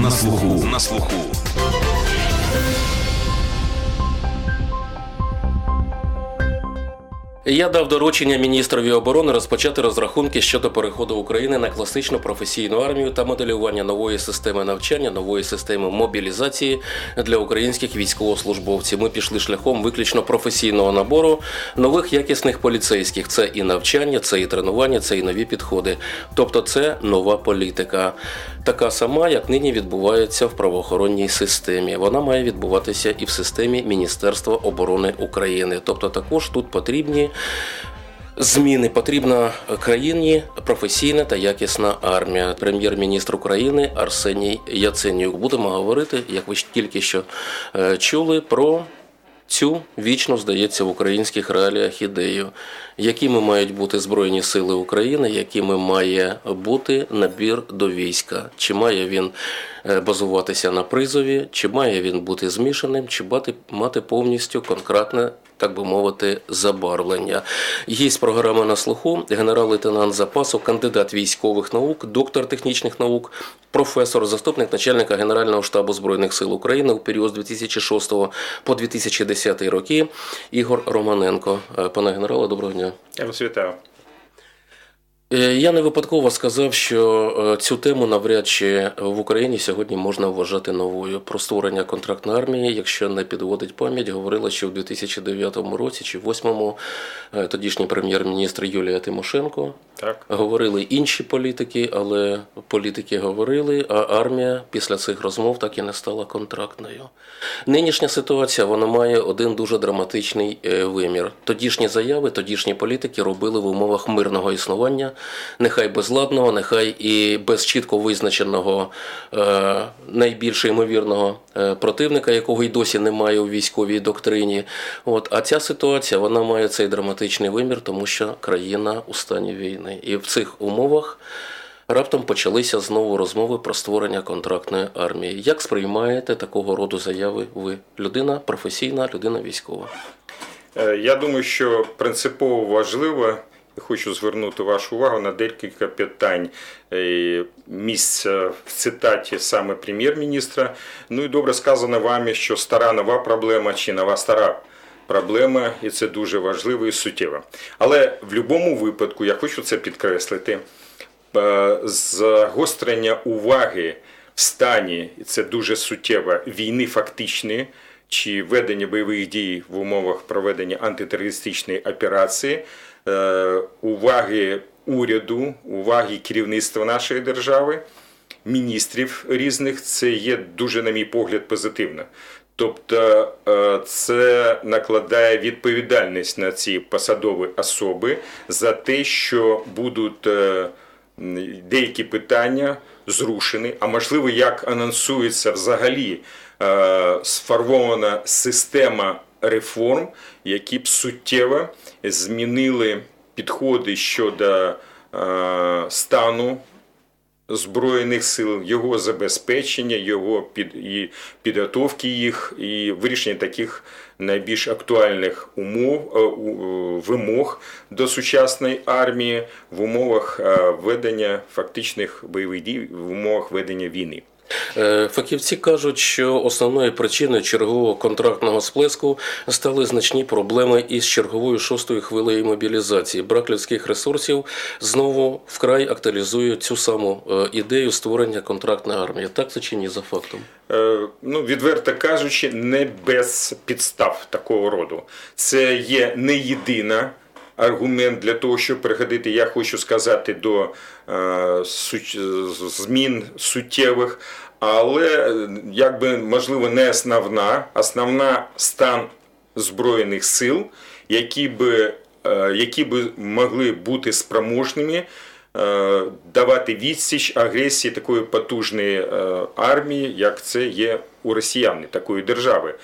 на слуху. На слуху. Я дав доручення міністрові оборони розпочати розрахунки щодо переходу України на класичну професійну армію та моделювання нової системи навчання, нової системи мобілізації для українських військовослужбовців. Ми пішли шляхом виключно професійного набору нових якісних поліцейських. Це і навчання, це і тренування, це і нові підходи. Тобто, це нова політика, така сама, як нині відбувається в правоохоронній системі. Вона має відбуватися і в системі Міністерства оборони України. Тобто, також тут потрібні. Зміни потрібна країні професійна та якісна армія. Прем'єр-міністр України Арсеній Яценюк. Будемо говорити, як ви тільки що е, чули, про цю вічно здається в українських реаліях ідею, якими мають бути збройні сили України, якими має бути набір до війська, чи має він е, базуватися на призові, чи має він бути змішаним, чи мати, мати повністю конкретне. Так би мовити, забарвлення. Є програма на слуху, генерал-лейтенант запасу, кандидат військових наук, доктор технічних наук, професор, заступник начальника Генерального штабу Збройних сил України у період з 2006 по 2010 роки. Ігор Романенко. Е, Пане генерале, доброго дня. Я вас вітаю. Е, Я не випадково сказав, що е, цю тему навряд чи в Україні сьогодні можна вважати новою. Про створення контрактної армії, якщо не підводить пам'ять, говорила, що в 2009 році чи 2008 е, тодішній прем'єр-міністр Юлія Тимошенко Так. говорили інші політики, але політики говорили, а армія після цих розмов так і не стала контрактною. Нинішня ситуація вона має один дуже драматичний е, вимір. Тодішні заяви, тодішні політики робили в умовах мирного існування, нехай безладного, нехай і без чітко визначеного е, найбільш ймовірного е, противника, якого й досі немає у військовій доктрині. От а ця ситуація вона має цей драматичний вимір, тому що країна у стані війни, і в цих умовах. Раптом почалися знову розмови про створення контрактної армії. Як сприймаєте такого роду заяви ви? Людина професійна, людина військова? Е, Я думаю, що принципово важливо. Хочу звернути вашу увагу на декілька питань Е, місця в цитаті саме прем'єр-міністра. Ну і добре сказано вами, що стара нова проблема чи нова стара проблема, і це дуже важливо і суттєво. Але в будь-якому випадку я хочу це підкреслити. е, Загострення уваги в стані, і це дуже суттєво, війни фактичної чи ведення бойових дій в умовах проведення антитерористичної операції, е, уваги уряду, уваги керівництва нашої держави, міністрів різних, це є дуже, на мій погляд, позитивно. Тобто е, це накладає відповідальність на ці посадові особи за те, що будуть е, деякі питання зрушені, а можливо, як анонсується взагалі е, сформована система реформ, які б суттєво змінили підходи щодо стану Збройних сил, його забезпечення, його під, і підготовки їх і вирішення таких найбільш актуальних умов, е, е, вимог до сучасної армії в умовах е, ведення фактичних бойових дій, в умовах ведення війни. Е, Фахівці кажуть, що основною причиною чергового контрактного сплеску стали значні проблеми із черговою шостою хвилею мобілізації. Брак людських ресурсів знову вкрай актуалізує цю саму е, ідею створення контрактної армії. Так це чи ні за фактом? Е, ну, відверто кажучи, не без підстав такого роду. Це є не єдина. Аргумент для того, щоб переходити, я хочу сказати, до е, змін суттєвих, але е, якби можливо не основна, основна стан збройних сил, які би, е, які би могли бути спроможними е, давати відсіч агресії такої потужної армії, як це є у росіян, такої держави,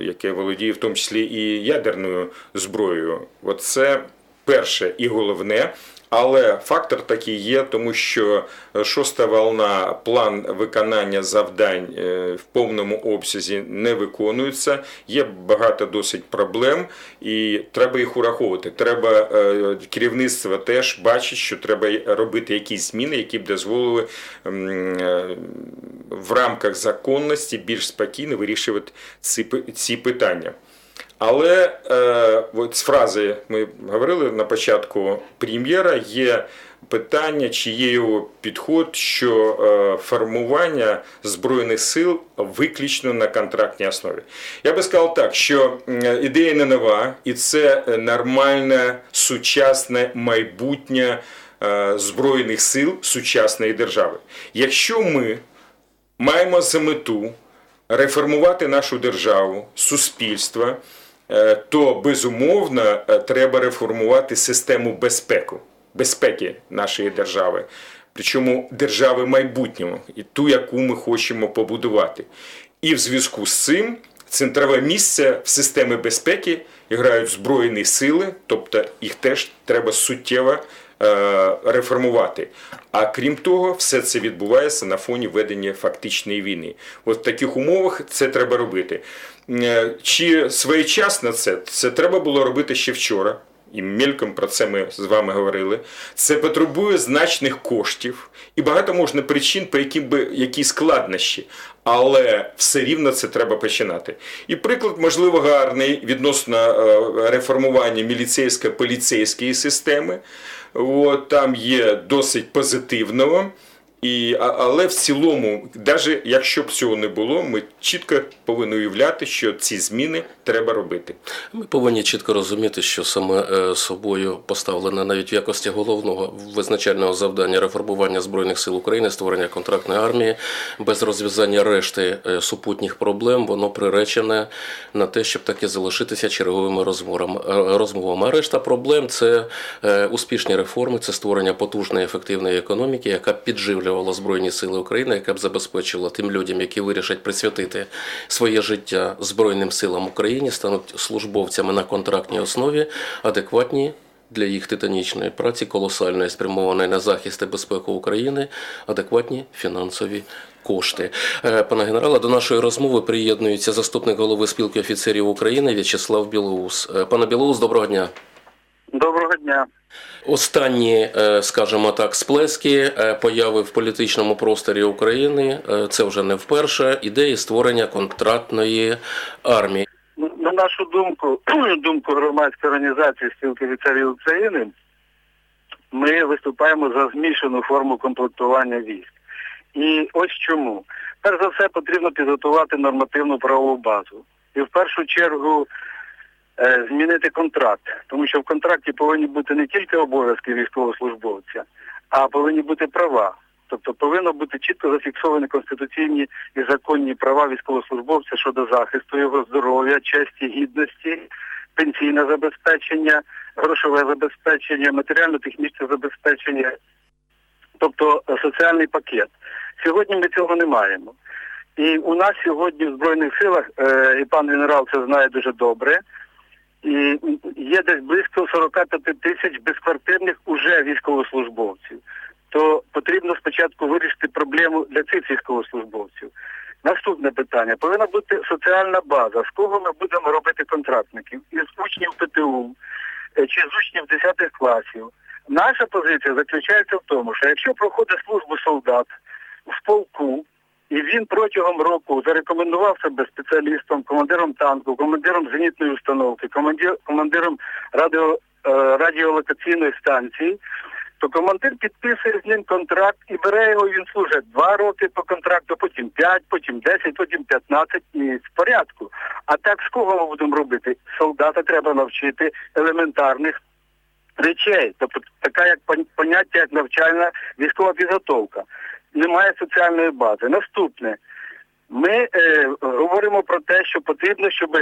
яке володіє в тому числі і ядерною зброєю. Оце перше і головне. Але фактор такий є, тому що шоста волна, план виконання завдань е, в повному обсязі не виконується. Є багато досить проблем, і треба їх ураховувати. Треба е, керівництво теж бачить, що треба робити якісь зміни, які б дозволили е, в рамках законності більш спокійно вирішувати ці питання. Але е, от з фрази ми говорили на початку прем'єра, є питання, чи є його підход, що е, формування Збройних сил виключно на контрактній основі. Я би сказав так, що ідея не нова, і це нормальне сучасне майбутнє е, Збройних сил сучасної держави. Якщо ми маємо за мету реформувати нашу державу, суспільство, то безумовно е, треба реформувати систему безпеки, безпеки нашої держави. Причому держави майбутнього, і ту, яку ми хочемо побудувати. І в зв'язку з цим центрове місце в системі безпеки грають Збройні сили, тобто їх теж треба суттєво е, реформувати. А крім того, все це відбувається на фоні ведення фактичної війни. От в таких умовах це треба робити. Е, Чи своєчасно це? Це треба було робити ще вчора. І мельком про це ми з вами говорили. Це потребує значних коштів і багато можна причин, по яким би які складнощі. Але все рівно це треба починати. І приклад, можливо, гарний відносно е, реформування міліцейсько-поліцейської системи. От, там є досить позитивного. І, але в цілому, навіть якщо б цього не було, ми чітко повинні уявляти, що ці зміни треба робити. Ми повинні чітко розуміти, що саме е, собою поставлене навіть в якості головного визначального завдання реформування збройних сил України, створення контрактної армії без розв'язання решти е, супутніх проблем, воно приречене на те, щоб таки залишитися черговими е, розмовами. А решта проблем це успішні реформи, це створення потужної ефективної економіки, яка б підживлювала збройні сили України, яка б забезпечила тим людям, які вирішать присвятити своє життя збройним силам України, стануть службовцями на контрактній основі, адекватні. Для їх титанічної праці, колосальної, спрямованої на захист і безпеку України, адекватні фінансові кошти. Е, Пане генерале, до нашої розмови приєднується заступник голови спілки офіцерів України В'ячеслав Білоус. Е, Пане Білоус, доброго дня. Доброго дня. Останні, е, скажімо так, сплески е, появи в політичному просторі України. е, Це вже не вперше. Ідеї створення контрактної армії. Ну, На нашу думку, думку громадської організації спілки офіцерів України, ми виступаємо за змішану форму комплектування військ. І ось чому. Перш за все потрібно підготувати нормативну правову базу. І в першу чергу змінити контракт, тому що в контракті повинні бути не тільки обов'язки військовослужбовця, а повинні бути права. Тобто повинно бути чітко зафіксовані конституційні і законні права військовослужбовця щодо захисту його здоров'я, честі, гідності, пенсійне забезпечення, грошове забезпечення, матеріально-технічне забезпечення, тобто е, соціальний пакет. Сьогодні ми цього не маємо. І у нас сьогодні в Збройних силах, е, і пан генерал це знає дуже добре, є десь близько 45 тисяч безквартирних уже військовослужбовців. То потрібно спочатку вирішити проблему для цих військовослужбовців. Наступне питання. Повинна бути соціальна база. З кого ми будемо робити контрактників? Із учнів ПТУ е, чи з учнів 10 класів. Наша позиція заключається в тому, що якщо проходить службу солдат в полку, і він протягом року зарекомендував себе спеціалістом, командиром танку, командиром зенітної установки, командир, командиром радіо, е, радіолокаційної станції, то командир підписує з ним контракт і бере його, він служить два роки по контракту, потім 5, потім 10, потім 15 і в порядку. А так з кого ми будемо робити? Солдата треба навчити елементарних речей, тобто така як поняття, як навчальна військова підготовка. Немає соціальної бази. Наступне, ми е, говоримо про те, що потрібно, щоб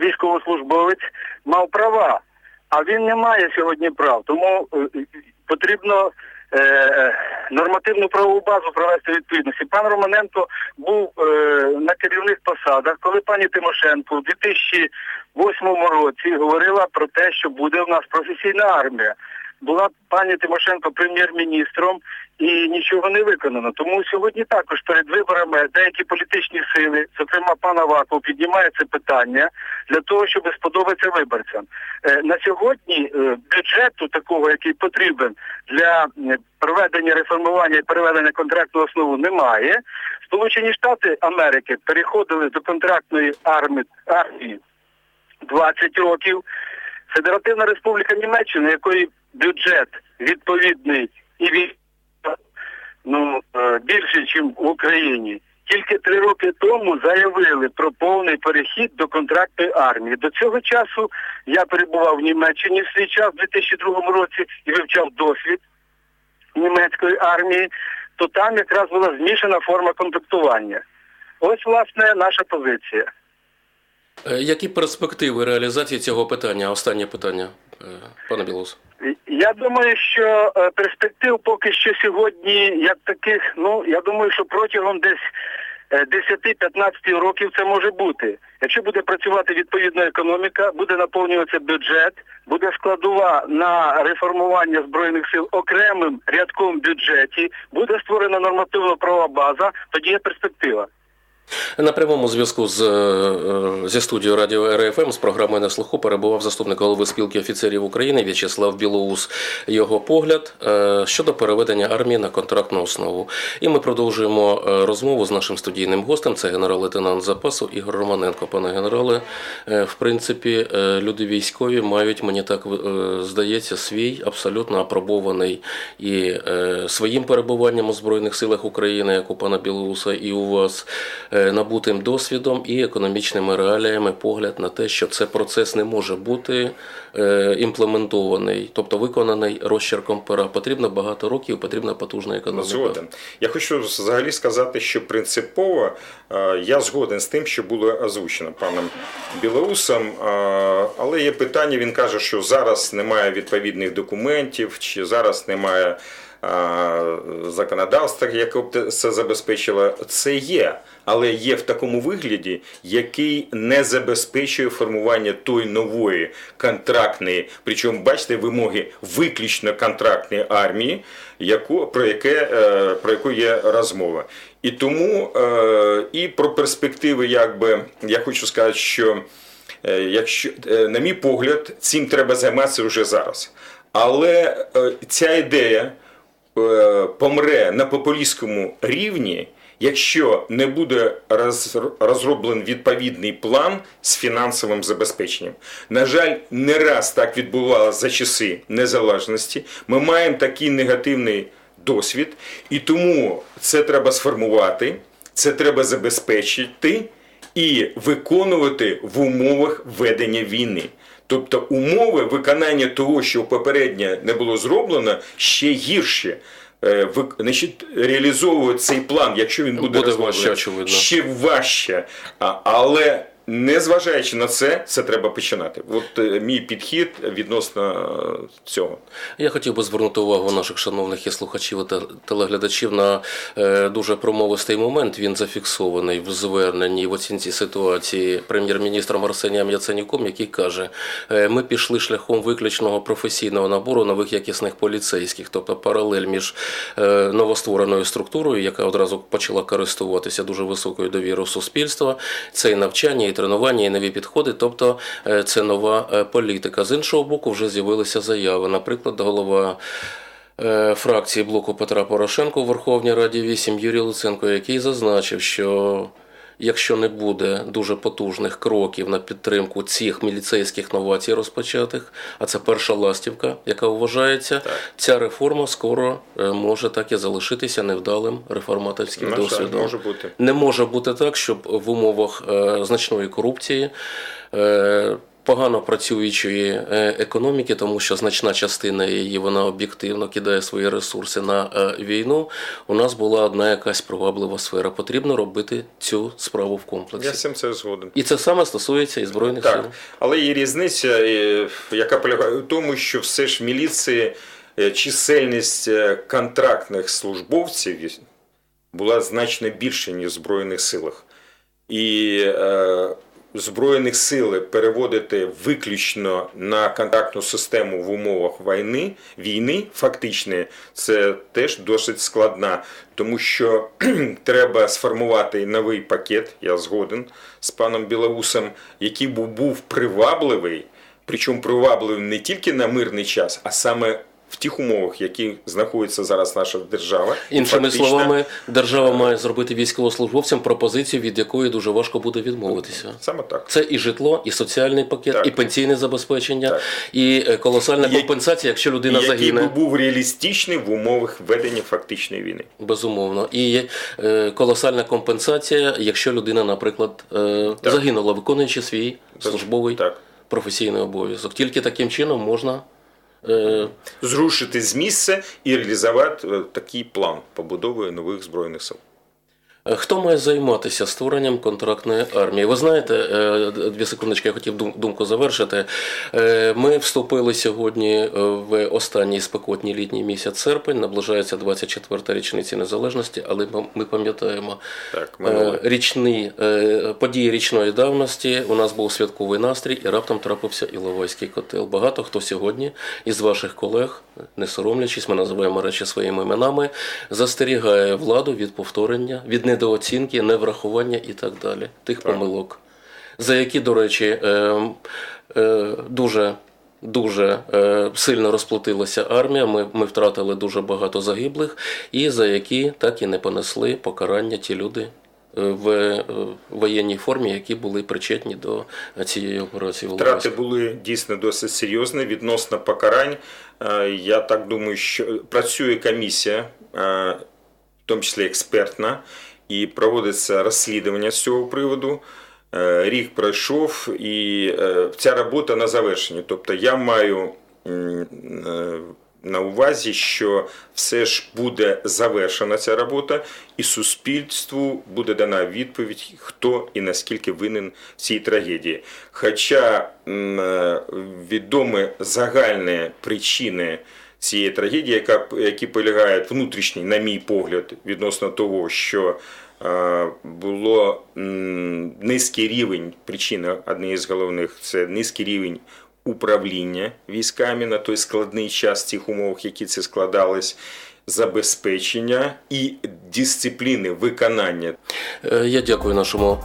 військовослужбовець мав права, а він не має сьогодні прав. Тому е, потрібно е, нормативну правову базу провести відповідності. Пан Романенко був е, на керівних посадах, коли пані Тимошенко у 2008 році говорила про те, що буде в нас професійна армія. Була пані Тимошенко прем'єр-міністром і нічого не виконано. Тому сьогодні також перед виборами деякі політичні сили, зокрема пан Аваков, піднімає це питання для того, щоб сподобатися виборцям. Е, На сьогодні е, бюджету такого, який потрібен для проведення реформування і переведення контрактну основу, немає. Сполучені Штати Америки переходили до контрактної армії армії 20 років. Федеративна Республіка Німеччина, якої бюджет відповідний і від ну е, більше, ніж в Україні. Тільки три роки тому заявили про повний перехід до контрактної армії. До цього часу я перебував в Німеччині свій час в 2002 році і вивчав досвід німецької армії, то там якраз була змішана форма контактування. Ось, власне, наша позиція. Е, Які перспективи реалізації цього питання? Останнє питання, е, пане Білоус. Я думаю, що е, перспектив поки що сьогодні, як таких, ну я думаю, що протягом десь е, 10-15 років це може бути. Якщо буде працювати відповідна економіка, буде наповнюватися бюджет, буде складова на реформування збройних сил окремим рядком бюджеті, буде створена нормативно-правова база, тоді є перспектива. На прямому зв'язку з, е, зі студією Радіо РФМ з програмою на слуху перебував заступник голови спілки офіцерів України В'ячеслав Білоус. Його погляд е, щодо переведення армії на контрактну основу. І ми продовжуємо е, розмову з нашим студійним гостем. Це генерал-лейтенант запасу Ігор Романенко. Пане генерале, е, в принципі, е, люди військові мають, мені так е, здається, свій абсолютно апробований і е, своїм перебуванням у Збройних силах України, як у пана Білоуса, і у вас. Е, Набутим досвідом і економічними реаліями погляд на те, що це процес не може бути е, імплементований, тобто виконаний розчерком пера. Потрібно багато років, потрібна потужна економіка. Згоден. Я хочу взагалі сказати, що принципово е, я згоден з тим, що було озвучено паном Білоусом, але є питання, він каже, що зараз немає відповідних документів, чи зараз немає законодавства, яке б це забезпечило. Це є, але є в такому вигляді, який не забезпечує формування тої нової контрактної, причому бачите, вимоги виключно контрактної армії, яку про яке е, про яку є розмова. І тому е, і про перспективи, якби я хочу сказати, що е, якщо на мій погляд, цим треба займатися вже зараз. Але ця ідея помре на популістському рівні, якщо не буде роз- розроблений відповідний план з фінансовим забезпеченням. На жаль, не раз так відбувалося за часи незалежності. Ми маємо такий негативний досвід, і тому це треба сформувати, це треба забезпечити і виконувати в умовах ведення війни. Тобто умови виконання того, що попередньо не було зроблено, ще гірше. Е, Значить, реалізовувати цей план, якщо він буде, Буде важче, очевидно. ще важче. Але незважаючи на це, це треба починати. От е, мій підхід відносно е, цього. Я хотів би звернути увагу наших шановних і слухачів та телеглядачів на е, дуже промовистий момент. Він зафіксований в зверненні в оцінці ситуації прем'єр-міністром Арсенієм Яценюком, який каже: ми пішли шляхом виключного професійного набору нових якісних поліцейських, тобто паралель між новоствореною структурою, яка одразу почала користуватися дуже високою довірою суспільства. Це і навчання, і тренування, і нові підходи. Тобто е, це нова е, політика. З іншого боку, вже з'явилися заяви. Наприклад, голова. е, Фракції блоку Петра Порошенко у Верховній Раді 8 Юрій Луценко, який зазначив, що якщо не буде дуже потужних кроків на підтримку цих міліцейських новацій розпочатих, а це перша ластівка, яка вважається, ця реформа скоро е, може так і залишитися невдалим реформаторським досвідом. може бути. Не може бути так, щоб в умовах е, значної корупції. Погано працюючої е, економіки, тому що значна частина її вона об'єктивно кидає свої ресурси на е, війну. У нас була одна якась приваблива сфера. Потрібно робити цю справу в комплексі. Я з цим це згоден. І це саме стосується і збройних сил. Так, але є різниця, яка полягає у тому, що все ж в міліції е, чисельність контрактних службовців була значно більше, ніж в Збройних силах. І е, Збройних сил переводити виключно на контактну систему в умовах війни, війни фактичної, це теж досить складна, тому що треба сформувати новий пакет, я згоден з паном Білоусом, який був, привабливий, причому привабливий не тільки на мирний час, а саме тих умовах, які знаходиться зараз наша держава. Іншими фактично- словами, держава має зробити військовослужбовцям пропозицію, від якої дуже важко буде відмовитися. саме так. Це і житло, і соціальний пакет, Так. і пенсійне забезпечення, Так. і е, колосальна як- компенсація, якщо людина який загине. би був реалістичний в умовах ведення фактичної війни. Безумовно, і е, колосальна компенсація, якщо людина, наприклад, е, Так. загинула, виконуючи свій службовий Так. професійний обов'язок. Тільки таким чином можна. Е, Зрушити з місця і реалізувати е, такий план побудови нових збройних сил. Хто має займатися створенням контрактної армії? Ви знаєте, е, дві секундочки, я хотів думку завершити. Е, Ми вступили сьогодні е, в останній спекотній літній місяць серпень, наближається 24-та річниця незалежності, але ми- пам'ятаємо річні події річної давності. У нас був святковий настрій, і раптом трапився Іловайський котел. Багато хто сьогодні із ваших колег, не соромлячись, ми називаємо речі своїми іменами, застерігає владу від повторення, від недооцінки, неврахування і так далі. Тих помилок, за які, до речі, е, е, дуже. Дуже е, сильно розплатилася армія. Ми, ми втратили дуже багато загиблих, і за які так і не понесли покарання ті люди е, в е, воєнній формі, які були причетні до цієї операції. Втрати були дійсно досить серйозні відносно покарань. Е, Я так думаю, що працює комісія, е, в тому числі експертна, і проводиться розслідування з цього приводу. Е, Рік пройшов, і е, ця робота на завершенні. Тобто я маю е, на увазі, що все ж буде завершена ця робота, і суспільству буде дана відповідь, хто і наскільки винен в цій трагедії. Хоча відомі загальні причини цієї трагедії, яка, які полягають внутрішній, на мій погляд, відносно того, що е, було низький рівень, причина однієї з головних це низький рівень управління військами на той складний час, в тих умовах, які це складались, забезпечення і дисципліни виконання. Е, Я дякую нашому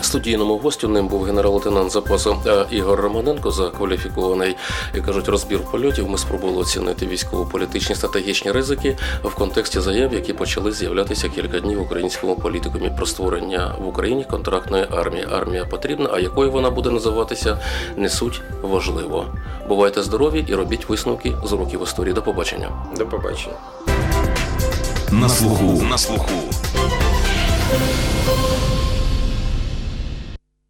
студійному гостю. Ним був генерал-лейтенант запасу е, Ігор Романенко за кваліфікований, як кажуть, розбір польотів. Ми спробували оцінити військово-політичні стратегічні ризики в контексті заяв, які почали з'являтися кілька днів в українському політикумі про створення в Україні контрактної армії. Армія потрібна, а якою вона буде називатися, не суть важливо. Бувайте здорові і робіть висновки з уроків історії. До побачення. До побачення. На слуху. На слуху.